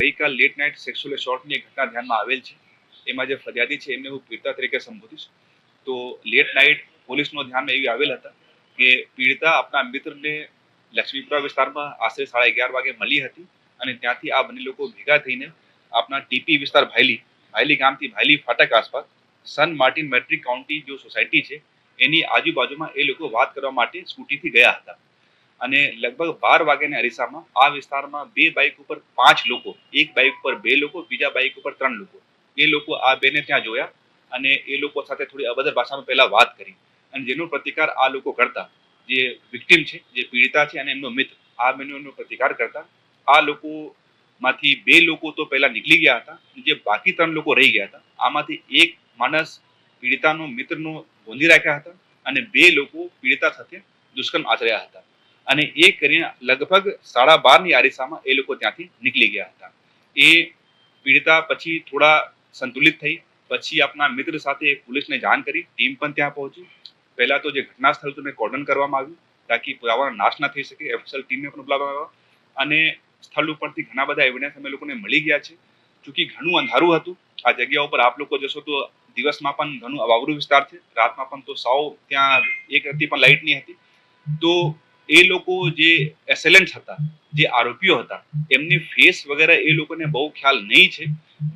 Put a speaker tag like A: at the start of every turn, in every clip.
A: ગઈકાલ late night sexual એસોલ્ટની ઘટના ધ્યાનમાં આવેલ છે. એમાં જે ફરિયાદી છે, એમને હું પીડિતા તરીકે સંબોધીશ. તો લેટ નાઇટ પોલીસનો ધ્યાન એવી આવેલ હતા કે પીડિતા આપણા મિત્રને લક્ષ્મીપુરા વિસ્તારમાં આશરે સાડા અગિયાર વાગે મળી હતી અને ત્યાંથી આ બંને લોકો ભેગા થઈને આપણા ટીપી વિસ્તાર ભાયલી ભાયલી ગામથી ભાયલી ફાટક આસપાસ સન માર્ટિન મેટ્રિક કાઉન્ટી જો સોસાયટી છે, એની આજુબાજુમાં એ લોકો વાત કરવા માટે સ્કૂટીથી ગયા હતા. અને લગભગ બાર વાગ્યાના અરીસામાં આ વિસ્તારમાં બે બાઇક ઉપર પાંચ લોકો, એક બાઇક ઉપર બે લોકો, બીજા બાઇક ઉપર ત્રણ લોકો. એ લોકો આ બેને ત્યાં જોયા અને એ લોકો સાથે થોડી અભદ્ર ભાષામાં પહેલા વાત કરી. અને જેનો પ્રતિકાર આ લોકો કરતા, જે વિક્ટિમ છે, જે પીડિતા છે અને એમનો મિત્ર, આ બેનો પ્રતિકાર કરતા, આ લોકો માંથી બે લોકો તો પહેલા નીકળી ગયા હતા જે બાકી ત્રણ લોકો રહી ગયા હતા, આમાંથી એક માણસ પીડિતાનો મિત્રનો ગોંધી રાખ્યા હતા અને બે લોકો પીડિતા સાથે દુષ્કર્મ આચર્યા હતા. અને એ કરીને લગભગ સાડા બારની આરીસામાં એ લોકો ત્યાંથી નીકળી ગયા હતા. એ પીડિતા પછી થોડા સંતુલિત થઈ. પછી આપણા મિત્ર સાથે પોલીસને જાણ કરી. ટીમ પણ ત્યાં પહોંચી. પહેલા તો જે ઘટના સ્થળ હતું કોર્ડન કરવામાં આવ્યું, તાકી પુરાવાનો નાશ ના થઈ શકે. એફએસએલ ટીમને પણ બોલાવવામાં આવ્યા. અને સ્થળ ઉપરથી ઘણા બધા એવિડન્સ અમે લોકોને મળી ગયા છે. ચૂંકી ઘણું અંધારું હતું. આ જગ્યા ઉપર આપ લોકો જશો તો દિવસમાં પણ ઘણું અવાવરું વિસ્તાર છે. રાતમાં પણ તો સાવ ત્યાં એક હતી પણ લાઇટ નહીં હતી. તો એ લોકો જે એસેલેન્ટ હતા જે આરોપીઓ હતા એમની ફેસ વગેરે એ લોકોને બહુ ખ્યાલ નહીં છે.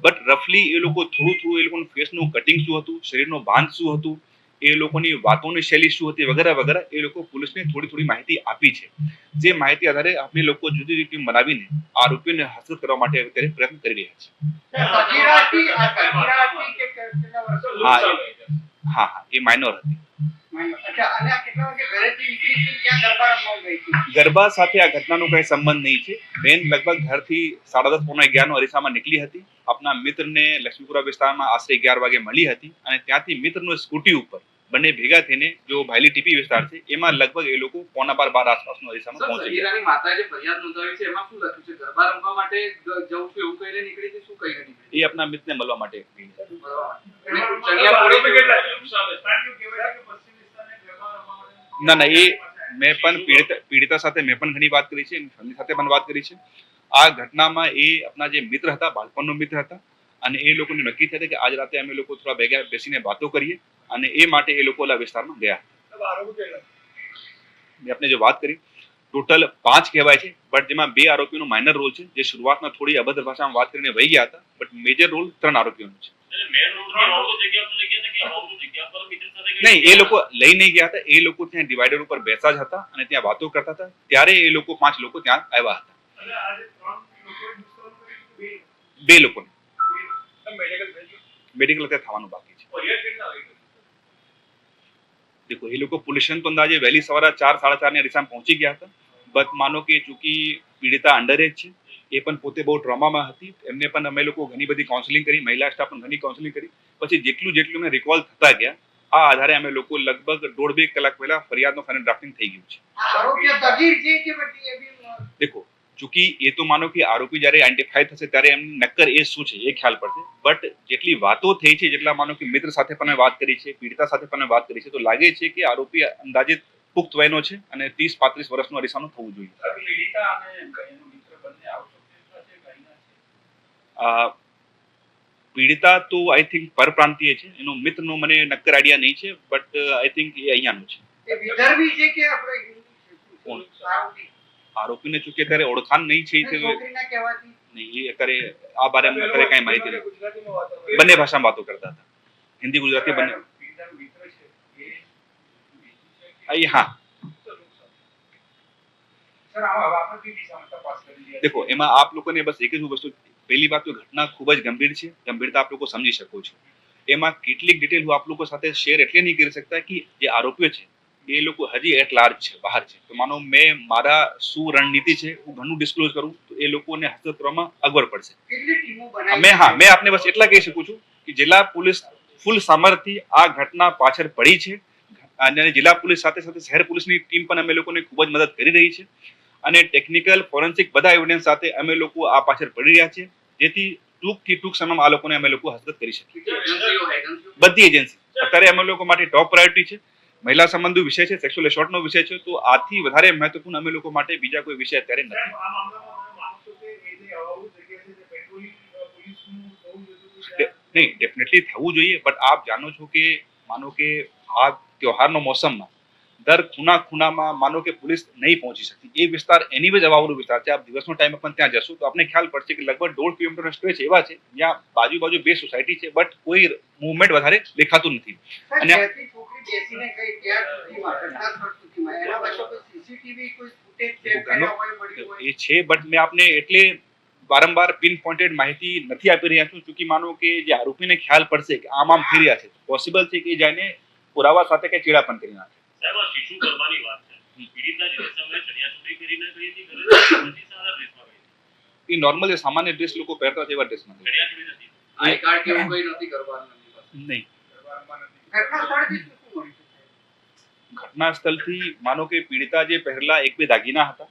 A: બટ રફલી એ લોકો થોડું થોડું એ લોકોનું ફેસનું કટિંગ શું હતું શરીરનું બાંધ શું હતું એ લોકોની વાતોની શૈલી શું હતી વગેરે વગેરે એ લોકો પોલીસને થોડી થોડી માહિતી આપી છે. જે માહિતી આધારે અમે લોકો જુદી જુદી ટીમ બનાવીને આરોપીઓને હાંસલ કરવા માટે અત્યારે પ્રયત્ન કરી રહ્યા છે. હા હા એ માઇનોર હતી.
B: કેટલા નીકળી ગરબા
A: સાથે આ ઘટનાનો કઈ સંબંધ નહીં છે. બેન લગભગ ઘરથી સાડા દસ પોણા અગિયારનો અરીસામાં નીકળી હતી. આપના મિત્રને લક્ષ્મીપુરા વિસ્તારમાં આશરે અગિયાર વાગે મળી હતી અને ત્યાંથી મિત્રનો સ્કૂટી ઉપર બંને ભેગા થઈને જો ભાયલી ટીપી વિસ્તાર છે એમાં લગભગ એ લોકો પોણા બાર બાર આસપાસનો અરીસામાં પહોંચી ગયા.
C: માતા જે ફરિયાદ નોંધાવી છે એમાં શું લખ્યું છે? ગરબા રમવા માટે જવું છું એવું કહીને નીકળી છે? શું કહી હતી
A: એ આપના મિત્રને મળવા માટે ગઈ હતી. ના ના, એ મેં પણ પીડિતા પીડિતા સાથે મેં પણ ઘણી વાત કરી છે, એની ફેમિલી સાથે પણ વાત કરી છે. આ ઘટનામાં એ આપણા જે મિત્ર હતા, બાળપણનો મિત્ર હતા, અને એ લોકોને નક્કી થયું કે આજ રાતે અમે લોકો થોડા ભેગા બેસીને વાતો કરીએ, અને એ માટે એ લોકો ઓલા વિસ્તારમાં ગયા. મેં આપણે જે વાત કરી, ટોટલ પાંચ કહેવાય છે, બટ જેમાં બે આરોપીનો માઇનર રોલ છે, જે શરૂઆતમાં થોડી અભદ્ર ભાષામાં વાત કરીને વહી ગયા હતા, બટ મેજર રોલ ત્રણ આરોપીઓનો છે. નહીં એ લોકો લઈ નહીં ગયા હતા. એ લોકો ત્યાં ડિવાઈડર ઉપર બેસા જ હતા અને ત્યાં વાતો કરતા હતા. ત્યારે એ લોકો પાંચ લોકો ત્યાં આવ્યા હતા. બે? લોકોને. મેડિકલ અત્યારે થવાનું બાકી છે. દેખો એ લોકો પોલીસ સ્ટેશન તો અંદાજે વહેલી સવારે ચાર સાડા ચારની અરીસામાં પહોંચી ગયા હતા. બટ માનો કે ચૂંકી પીડિતા અંડર એજ છે. એ પણ પોતે બહુ ટ્રોમામાં હતી. એમને પણ અમે લોકો ઘણી બધી કાઉન્સિલિંગ કરી મહિલા સ્ટાફ પણ ઘણી કાઉન્સિલિંગ કરી. પછી જેટલું જેટલું એમને રિકોલ થતા ગયા આ આધારે અમે લોકો લગભગ દોઢ બે કલાક પહેલા ફરિયાદનો ફાઇનલ ડ્રાફ્ટિંગ થઈ ગયું છે. દેખો ચૂંકી એ તો માનો કે આરોપી જ્યારે આઈડેન્ટિફાય થશે ત્યારે એમની નક્કર એ શું છે એ ખ્યાલ પડશે. બટ જેટલી વાતો થઈ છે જેટલા માનો કે મિત્ર સાથે પણ વાત કરી છે પીડિતા સાથે પણ વાત કરી છે તો લાગે છે કે આરોપી અંદાજિત પુખ્ત વયનો છે અને ત્રીસ પાંત્રીસ વર્ષનું અરીસાનું થવું જોઈએ આ પીડિતા તો આઈ થિંક પરપ્રાંતીય છે. એનો મિત્રનો મને નક્કર આઈડિયા નહીં છે બટ આઈ થિંક એ અહીંયાનો છે. આરોપીને ચૂકે ત્યારે ઓળખાણ નહીં છે નહીં એ અત્યારે આ બારે અત્યારે કઈ માહિતી નથી. બંને ભાષામાં વાતો કરતા હતા. હિન્દી ગુજરાતી બંને. હા. દેખો એમાં આપ લોકોને બસ એક જ વસ્તુ પહેલી વાત તો ઘટના ખૂબ જ ગંભીર છે. ગંભીરતા આપ લોકો સમજી શકો છો. એમાં કેટલીક ડિટેલ હું આપ લોકો સાથે શેર એટલે નહીં કરી શકતા કે જે આરોપીઓ છે એ લોકો હજી એટ લાર્જ છે બહાર છે. તો માનો મેં મારા શું રણનીતિ છે હું ઘણું ડિસ્ક્લોઝ કરું તો એ લોકોને હસ્તક્ષેપ કરવામાં અગવડ પડશે. મેં હા મેં આપને બસ એટલા કહી શકું છું કે જિલ્લા પોલીસ ફૂલ સામર્થ્ય આ ઘટના પાછળ પડી છે. અને જિલ્લા પોલીસ સાથે સાથે શહેર પોલીસની ટીમ પણ અમે લોકોને ખૂબ જ મદદ કરી રહી છે. અને ટેકનિકલ ફોરેન્સિક બધા એવિડન્સ સાથે અમે લોકો આ પાછળ પડી રહ્યા છે જેથી ટૂંકથી ટૂંક સમયમાં આ લોકોને અમે લોકો હસ્તગત કરી શકીએ. બધી એજન્સી અત્યારે અમે લોકો માટે ટોપ પ્રાયોરિટી છે. મહિલા સંબંધો વિષય છે સેક્સ્યુઅલ એસોર્ટનો વિષય છે તો આથી વધારે મહત્વપૂર્ણ અમે લોકો માટે બીજા કોઈ વિષય અત્યારે નથી. નહીં ડેફિનેટલી થવું જોઈએ બટ આપ જાણો છો કે માનો કે આ ત્યોહારનો મોસમમાં દર ખૂના ખૂનામાં માનો કે પોલીસ નહીં પહોંચી શકતી. એ વિસ્તાર એની જ અવાવરું વિસ્તાર છે. આપ દિવસનો ટાઈમ પણ ત્યાં જશો તો આપને ખ્યાલ પડશે કે લગભગ દોઢ કિલોમીટરનો સ્ટ્રેચ એવા છે. જ્યાં બાજુ બાજુ બે સોસાયટી છે બટ કોઈ મુવમેન્ટ વધારે દેખાતું નથી. અને-? એ છે બટ મેં આપને એટલે વારંવાર પિન પોઇન્ટેડ માહિતી નથી આપી રહ્યા છું ચૂંકી માનો કે જે આરોપીને ખ્યાલ પડશે કે આમ આમ ફેર્યા છે. પોસિબલ છે કે જઈને પુરાવા સાથે કે ચેડા પણ કરી નાખે.
D: સાહેબ આ શિશુ ગરબાની વાત છે. પીડિતા જે સમયે ચણિયાચોળી કરીને ગઈ હતી ઘરે પછી સારા ડ્રેસમાં ગઈ
A: એ નોર્મલ જે સામાન્ય ડ્રેસ લોકો પહેરતા હોય તેવા ડ્રેસમાં
D: ચણિયાચોળી નથી.
C: આઈ કાર્ડ કે એવું કઈ નથી કરવાનું?
A: નહીં.
B: ઘટના સ્થળેથી શું શું મળ્યું છે?
A: ઘટના સ્થળથી માનો કે પીડિતા જે પહેરલા એક બે દાગીના હતા.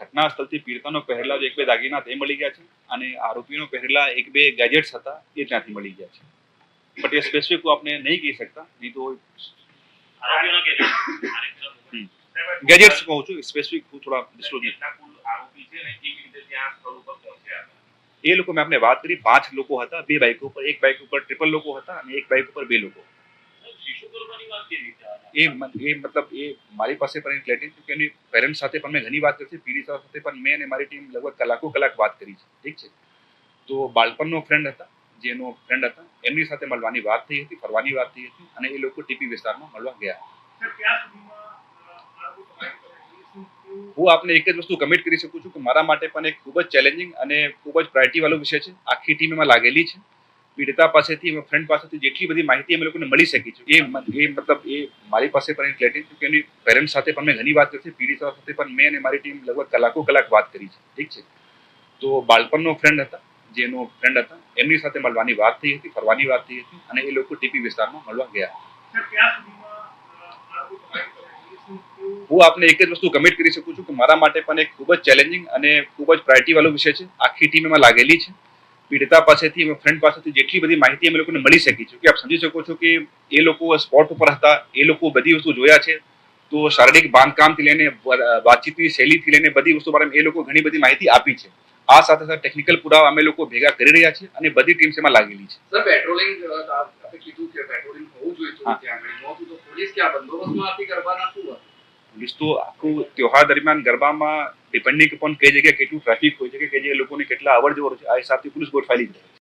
A: ઘટના સ્થળથી પીડિતાનો પહેરલા જે એક બે દાગીના તે મળી ગયા છે અને આરોપીનો પહેરલા એક બે ગેજેટ્સ હતા એ ત્યાંથી મળી ગયા છે. એ સ્પેસિફિક હું આપને નહીં કહી શકતા નહીં તો ગેજેટ્સ કહું છું સ્પેસિફિક હું થોડા ડિસ્ક્લોઝ એ લોકો મેં આપને વાત કરી પાંચ લોકો હતા બે બાઇક ઉપર એક બાઇક ઉપર ટ્રિપલ લોકો હતા અને એક બાઇક ઉપર બે લોકો? એ એ મતલબ એ મારી પાસે પણ ક્લેરિટી કે એની પેરેન્ટ્સ સાથે પણ મેં ઘણી વાત કરી છે પીડિતા સાથે પણ મેં અને મારી ટીમ લગભગ કલાકો કલાક વાત કરી છે ઠીક છે તો બાળપણનો ફ્રેન્ડ હતા જેનો ફ્રેન્ડ હતા એમની સાથે મળવાની વાત થઈ હતી ફરવાની વાત થઈ હતી અને એ લોકો ટીપી વિસ્તારમાં મળવા ગયા. હું આપને એક જ વસ્તુ કમિટ કરી શકું છું કે મારા માટે પણ એક ખૂબ જ ચેલેન્જિંગ અને ખૂબ જ પ્રાયોરિટી વાળો વિષય છે. આખી ટીમ એમાં લાગેલી છે. પીડિતા પાસેથી એમાં ફ્રેન્ડ પાસેથી જેટલી બધી માહિતી અમે લોકોને મળી શકી છે. એ એ મતલબ એ મારી પાસે પણ ક્લેરિટી છે કે એની પેરેન્ટ્સ સાથે પણ મેં ઘણી વાત કરી છે. પીડિતા સાથે પણ મેં અને મારી ટીમ લગભગ કલાકો કલાક વાત કરી છે. ઠીક છે? તો બાળપણનો ફ્રેન્ડ હતા. જેનો ફ્રેન્ડ હતા એમની સાથે મળવાની વાત થઈ હતી ફરવાની વાત થઈ હતી અને એ લોકો ટીપી વિસ્તારમાં મળવા ગયા. હું આપને એક જ વસ્તુ કમિટ કરી શકું છું કે મારા માટે પણ એક ખૂબ જ ચેલેન્જિંગ અને ખૂબ જ પ્રાયોરિટી વાળો વિષય છે. આખી ટીમ એમાં લાગેલી છે. પીડિતા પાસેથી એમાં ફ્રેન્ડ પાસેથી જેટલી બધી માહિતી અમે લોકોને મળી શકી છે કે આપ સમજી શકો છો કે એ લોકો સ્પોટ ઉપર હતા એ લોકો બધી વસ્તુ જોયા છે. તો શારીરિક બાંધકામથી લઈને વાતચીતની શૈલીથી લઈને બધી વસ્તુ બારે એ લોકો ઘણી બધી માહિતી આપી છે. આ સાથે સાથે ટેકનિકલ પુરાવા અમે લોકો ભેગા કરી રહ્યા છીએ અને બધી ટીમ્સ એમાં લાગેલી છે.
C: સર પેટ્રોલિંગ આપે કીધું કે પેટ્રોલિંગ હોવું જોઈએ તો ત્યાં આગળ તો પોલીસ ક્યાં બંદોબસ્તમાં આપી કરવાના શું
A: પોલીસ તો આખું ત્યોહાર દરમિયાન ગરબામાં ડિપેન્ડિંગ અપોન કઈ જગ્યાએ કેટલું ટ્રાફિક હોય છે કે જે લોકોને કેટલા અવર જવર છે આ હિસાબથી પોલીસ ગોઠવાયેલી જ રહે છે.